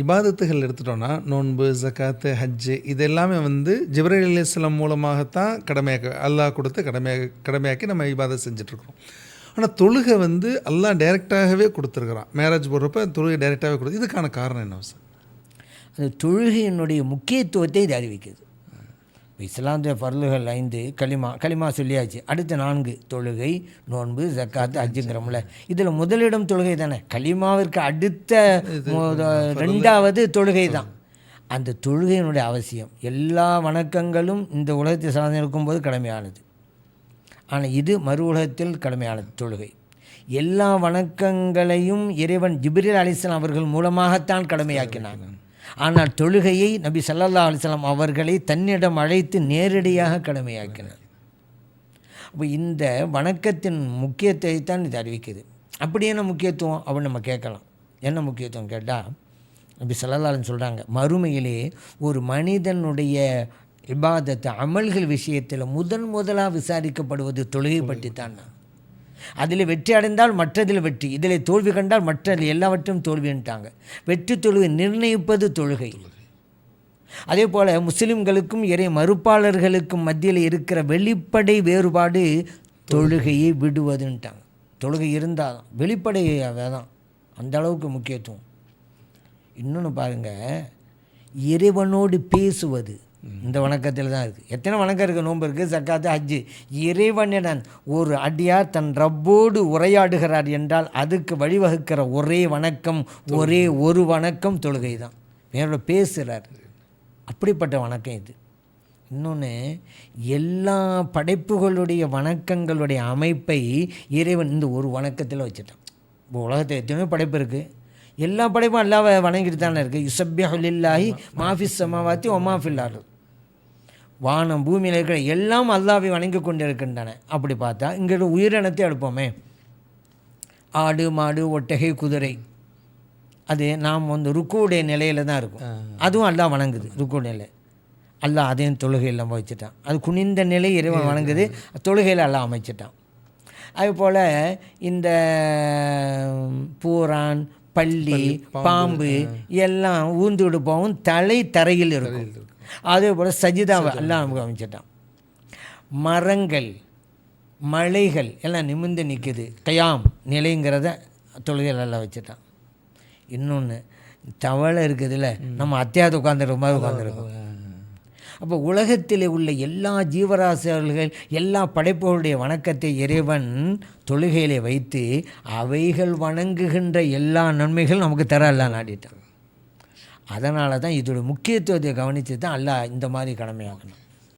இபாதத்துகள் எடுத்துட்டோன்னா நோன்பு ஜக்காத்து ஹஜ்ஜு இது எல்லாமே வந்து ஜிப்ரேல் அலிஸ்லாம் மூலமாகத்தான் கடமையாக்க அல்லாஹ் கொடுத்து கடமையாக கடமையாக்கி நம்ம இபாதத் செஞ்சிட்ருக்கிறோம். ஆனால் தொழுகை வந்து அல்லாஹ் டைரெக்டாகவே கொடுத்துருக்குறான். மேரேஜ் போடுறப்ப தொழுகை டைரெக்டாகவே கொடுத்து இதுக்கான காரணம் என்ன சார்? அந்த தொழுகையினுடைய முக்கியத்துவத்தை இது அறிவிக்குது. இப்ப இஸ்லாமிய பருளுகள் ஐந்து களிமா களிமா சொல்லியாச்சு. அடுத்த நான்கு தொழுகை நோன்பு ஜக்காத்து அஜுங்கிறோம்ல இதில் முதலிடம் தொழுகை தானே. களிமாவிற்கு அடுத்த ரெண்டாவது தொழுகை தான். அந்த தொழுகையினுடைய அவசியம் எல்லா வணக்கங்களும் இந்த உலகத்தை சார்ந்து இருக்கும்போது கடமையானது. ஆனால் இது மறு உலகத்தில் கடமையானது தொழுகை. எல்லா வணக்கங்களையும் இறைவன் ஜிப்ரீல் அலிஸ்லாம் அவர்கள் மூலமாகத்தான் கடமையாக்கினாங்க ஆனால் தொழுகையை நபி சல்லல்லா அலிஸ்லாம் அவர்களை தன்னிடம் அழைத்து நேரடியாக கடமையாக்கினார். அப்போ இந்த வணக்கத்தின் முக்கியத்துவத்தை தான் இது அறிவிக்குது. அப்படி என்ன முக்கியத்துவம்? அப்படின்னு நம்ம கேட்கலாம். என்ன முக்கியத்துவம் கேட்டால் நபி ஸல்லல்லாஹு சொல்கிறாங்க மறுமையிலே ஒரு மனிதனுடைய இபாதத்தை அமல்கள் விஷயத்தில் முதன் முதலாக விசாரிக்கப்படுவது தொழுகை பற்றி தான் அதில் வெற்றி அடைந்தால் மற்றதில் வெற்றி. இதில் தோல்வி கண்டால் மற்றது எல்லாவற்றும் தோல்வின்ட்டாங்க வெற்றி தொழுகை நிர்ணயிப்பது தொழுகை. அதே போல் முஸ்லிம்களுக்கும் இறை மறுப்பாளர்களுக்கும் மத்தியில் இருக்கிற வெளிப்படை வேறுபாடு தொழுகையை விடுவதுன்ட்டாங்க. தொழுகை இருந்தால் தான் வெளிப்படை தான் அந்த அளவுக்கு முக்கியத்துவம். இன்னொன்று பாருங்கள் இறைவனோடு பேசுவது இந்த வணக்கத்தில் தான் இருக்குது எத்தனை வணக்கம் இருக்குது நோன்பு இருக்குது சக்காத்து ஹஜ்ஜு. இறைவனிடம் ஒரு அடியார் தன் ரப்போடு உரையாடுகிறார் என்றால் அதுக்கு வழிவகுக்கிற ஒரே வணக்கம் ஒரே ஒரு வணக்கம் தொழுகை தான் வேற பேசுகிறார் அப்படிப்பட்ட வணக்கம் இது. இன்னொன்று எல்லா படைப்புகளுடைய வணக்கங்களுடைய அமைப்பை இறைவன் இந்த ஒரு வணக்கத்தில் வச்சுட்டான். இப்போ உலகத்தில் எத்தனையோ படைப்பு இருக்குது எல்லா படைப்பும் அல்லாவை வணங்கிட்டு தானே இருக்குது யுசப்யஹுல்லாஹி மாஃபிஸ் சமாவாத்தி ஒமாஃபில்லாரு வானம் பூமியில் இருக்கிற எல்லாம் அல்லாவை வணங்கி கொண்டு இருக்கின்றன அப்படி பார்த்தா இங்கே உயிரினத்தை எடுப்போமே. ஆடு மாடு ஒட்டகை குதிரை. அது நாம் வந்து ருக்குவுடைய நிலையில் தான் இருக்கும். அதுவும் அல்லாஹ் வணங்குது ருக்கு நிலை. அல்லாஹ் அதையும் தொழுகையில் நம்ம வச்சுட்டான். அது குனிந்த நிலை இறைவன் வணங்குது தொழுகையில் அல்லாஹ் அமைச்சிட்டான். அதுபோல் இந்த பூரான் பள்ளி பாம்பு எல்லாம் ஊந்து விடுப்பவும் தலை தரையில் இருக்கும். அதே போல் சஜிதாவை எல்லாம் நமக்கு அமைச்சிட்டான். மரங்கள் மலைகள் எல்லாம் நிமிர்ந்து நிற்குது கயாம் நிலைங்கிறத தொழுகையில் எல்லாம் வச்சுட்டான். இன்னொன்று தவளை இருக்குதுல்ல நம்ம அத்தியாவது உட்காந்துருக்க மாதிரி உட்காந்துருக்கோம் அப்போ உலகத்தில் உள்ள எல்லா ஜீவராசிகள் எல்லா படைப்புகளுடைய வணக்கத்தை இறைவன் தொழுகையிலே வைத்து அவைகள் வணங்குகின்ற எல்லா நன்மைகளும் நமக்கு தர எல்லாம் நாடிட்டான். அதனால தான் இதோட முக்கியத்துவத்தை கவனித்து தான் அல்லா இந்த மாதிரி கடமையாக்கணும்.